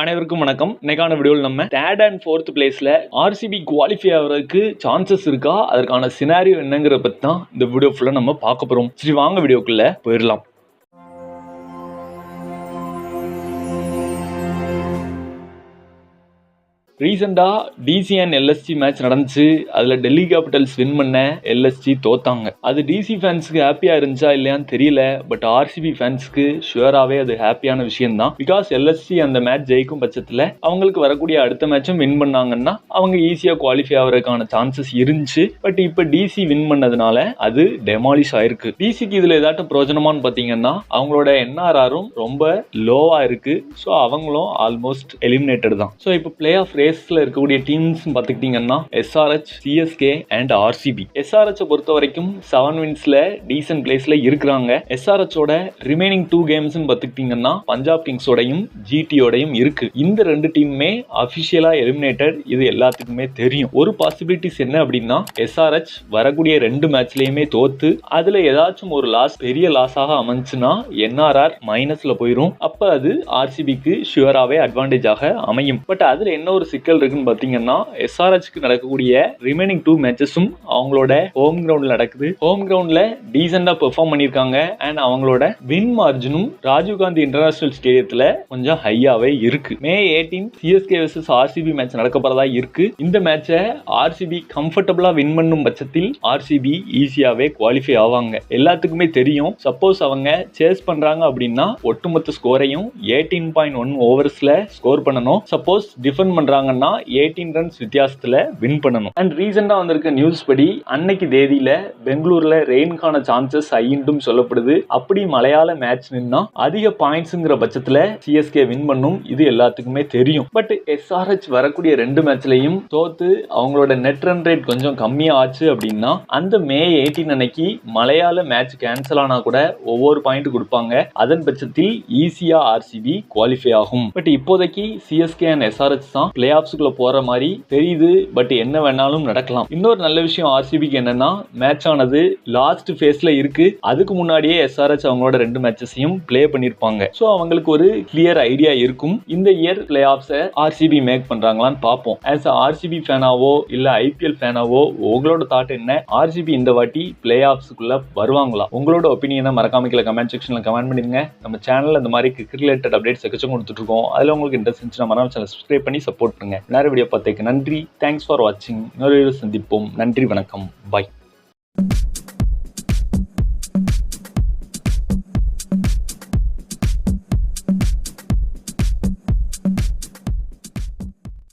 அனைவருக்கும் வணக்கம். இன்னைக்கான வீடியோவில் நம்ம தேர்ட் அண்ட் ஃபோர்த் பிளேஸில் ஆர்சிபி குவாலிஃபை ஆகிறதுக்கு சான்சஸ் இருக்கா? அதற்கான சினாரியோ என்னங்கிற பற்றி தான் இந்த வீடியோ ஃபுல்லாக நம்ம பார்க்க போகிறோம் சரி வாங்க வீடியோக்குள்ளே போயிடலாம். ரீசெண்டாக டிசி அண்ட் எல்எஸ்சி மேட்ச் நடந்துச்சு. அதில் டெல்லி கேபிட்டல்ஸ் வின் பண்ண எல்எஸ்ஜி தோத்தாங்க. அது டிசி ஃபேன்ஸுக்கு ஹாப்பியாக இருந்துச்சா இல்லையான்னு தெரியல. பட் ஆர்சிபி ஃபேன்ஸ்க்கு ஷுவராகவே அது ஹாப்பியான விஷயம் தான் பிகாஸ் எல்எஸ்ஜி அந்த மேட்ச் ஜெயிக்கும் பட்சத்தில் அவங்களுக்கு வரக்கூடிய அடுத்த மேட்சும் வின் பண்ணாங்கன்னா அவங்க ஈஸியாக குவாலிஃபை ஆகிறதுக்கான சான்சஸ் இருந்துச்சு. பட் இப்போ டிசி வின் பண்ணதுனால அது டெமாலிஷ் ஆயிருக்கு. டிசிக்கு இதில் ஏதாட்டும் பிரோஜனமானு பார்த்தீங்கன்னா அவங்களோட என்ஆர்ஆரும் ரொம்ப லோவாக இருக்குது ஸோ அவங்களும் ஆல்மோஸ்ட் எலிமினேட்டட் தான். ஸோ இப்போ பிளே ஆஃப் ரேஸ்ல இருக்கக்கூடிய டீம்ஸ் பார்த்துக்கிட்டிங்கன்னா SRH CSK and RCB SRH பொறுத்த வரைக்கும் செவன் வின்ஸில் டீசன்ட் பிளேஸில் இருக்கிறாங்க. எஸ்ஆர்ஹெச்சோட ரிமைனிங் டூ கேம்ஸ் பார்த்துக்கிட்டிங்கன்னா பஞ்சாப் கிங்ஸோடையும் ஜிடியோடையும் இருக்கு. இந்த ரெண்டு டீமுமே அஃபிஷியலாக எலிமினேட்டட் இது எல்லாத்துக்குமே தெரியும். ஒரு பாசிபிலிட்டிஸ் என்ன அப்படின்னா எஸ்ஆர்ஹெச் வரக்கூடிய ரெண்டு மேட்ச்லேயுமே தோத்து அதில் ஏதாச்சும் ஒரு லாஸ் பெரிய லாஸாக அமைஞ்சுன்னா என்ஆர்ஆர் மைனஸில் போயிடும் அப்போ அது ஆர்சிபிக்கு ஷுவராகவே அட்வான்டேஜாக அமையும். பட் அதில் என்ன ஒரு சிக்கல் இருக்குன்னு பார்த்தீங்கன்னா எஸ்ஆர்ஹெச்க்கு நடக்கக்கூடிய ரிமைனிங் டூ மேட்சஸும் அவங்களோட ஹோம் கிரவுண்டில் நடக்குது. ஹோம் கிரவுண்டில் டீசெண்டாக பெர்ஃபார்ம் பண்ணியிருக்காங்க. அண்ட் அவங்களோட வின் மார்ஜினும் ராஜீவ்காந்தி இன்டர்நேஷனல் ஸ்டேடியத்தில் கொஞ்சம் ஹையாவே இருக்கு. May eighteen CSK versus RCB match நடக்க போகிறதா இருக்கு. இந்த மேட்சை ஆர்சிபி கம்ஃபர்டபுளா வின் பண்ணும் பட்சத்தில் ஆர்சிபி ஈஸியாகவே குவாலிஃபை ஆவாங்க. எல்லாத்துக்குமே தெரியும். சப்போஸ் அவங்க சேஸ் பண்றாங்க அப்படின்னா ஒட்டுமொத்த ஸ்கோரையும் எயிட்டீன் பாயிண்ட் ஒன் ஓவர்ஸில் ஸ்கோர் பண்ணணும். சப்போஸ் டிஃபெண்ட் பண்ணாங்கன்னா எயிட்டீன் ரன்ஸ் வித்தியாசத்தில் வின் பண்ணணும். அண்ட் ரீசெண்டாக வந்திருக்க நியூஸ் படி அன்னைக்கு தேதியில் பெங்களூரில் ரெயின்கான சான்சஸ் ஐன்றும் சொல்லப்படுது. அப்படி மலையாள மேட்ச் நின்னா அதிக பாயிண்ட்ஸுங்கிற பட்சத்தில் சிஎஸ்கே வின் பண்ணும். இது எல்லாத்துக்குமே தெரியும். பட் எஸ்ஆர்ஹெச் வரக்கூடிய ரெண்டு மேட்ச்லையும் தோத்து அவங்களோட நெட் ரன் ரேட் கொஞ்சம் கம்மியாக ஆச்சு அப்படின்னா அந்த மே எயிட்டீன் அன்னைக்கு மலையாள மேட்ச் கேன்சல் ஆனா கூட ஒவ்வொரு பாயிண்ட் கொடுப்பாங்க. அதன் பட்சத்தில் ஈஸியாக ஆர்சிபி குவாலிஃபை ஆகும். பட் இப்போதைக்கு சிஎஸ்கே அண்ட் எஸ்ஆர்ஹெச் தான் பிளே ஆஃப்ஸுக்குள்ள போற மாதிரி தெரியுது பட் என்ன வேணாலும் நடக்கலாம். இன்னொரு நல்ல விஷயம் ஆர்சிபிக்கு என்னன்னா மேட்ச் ஆனது லாஸ்ட் ஃபேஸ்ல இருக்கு. அதுக்கு முன்னாடியே எஸ்ஆர்எஸ் அவங்களோட ரெண்டு மேட்சஸையும் ப்ளே பண்ணிருப்பாங்க. ஸோ அவங்களுக்கு ஒரு கிளியர் ஐடியா இருக்கும். இந்த இயர் பிளே ஆஃப்ஸை ஆர்சிபி மேக் பண்றாங்களான்னு பார்ப்போம். ஆஸ் ஆர்சிபி ஃபேனாவோ இல்ல ஐபிஎல் ஃபேனாவோ உங்களோட தாட் என்ன? ஆர்சிபி இந்த வாட்டி பிளே ஆஃப்ஸுக்குள்ள வருவாங்களா? உங்களோட ஒப்பீனியனை மறக்காம கீழே கமெண்ட் செக்ஷன்ல கமெண்ட் பண்ணிடுங்க. நம்ம சேனல்ல இந்த மாதிரி கிரிக்கெட் ரிலேட்டட் அப்டேட்ஸ் எக்கச்சம் கொடுத்துட்டு இருக்கோம். உங்களுக்கு இன்ட்ரெஸ்ட் இருந்துச்சுன்னா மறக்காம சேனல் சப்ஸ்கிரைப் பண்ணி சப்போர்ட் பண்ணுங்க. நேர வீடியோ பார்த்ததுக்கு நன்றி. தேங்க்ஸ் ஃபார் வாட்சிங் இன்னொரு சந்திப்போம். நன்றி வணக்கம். பாய்